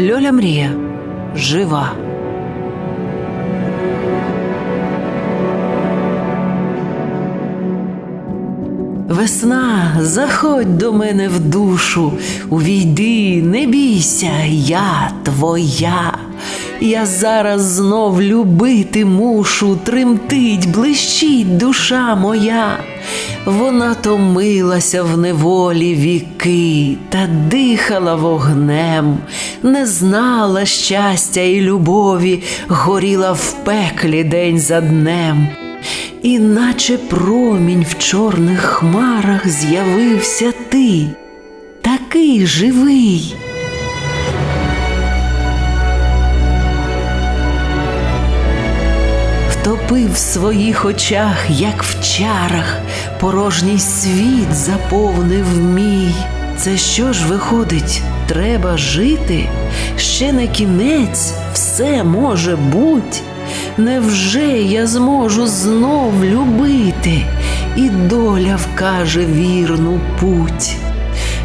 Льоля мрія жива. Весна, заходь до мене в душу, увійди, не бійся, я твоя. Я зараз знов любити мушу, тремтить, блищить душа моя. Вона томилася в неволі віки та дихала вогнем, не знала щастя і любові, горіла в пеклі день за днем. І наче промінь в чорних хмарах з'явився ти, такий живий. Втопив в своїх очах, як в чарах, порожній світ заповнив мій. Це що ж виходить, треба жити? Ще не кінець, все може буть. Невже я зможу знов любити, і доля вкаже вірну путь?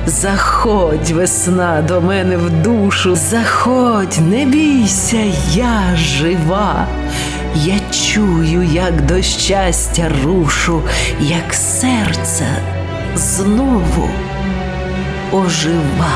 Заходь, весна, до мене в душу, заходь, не бійся, я жива. Я чую, як до щастя рушу, як серце знову ожива.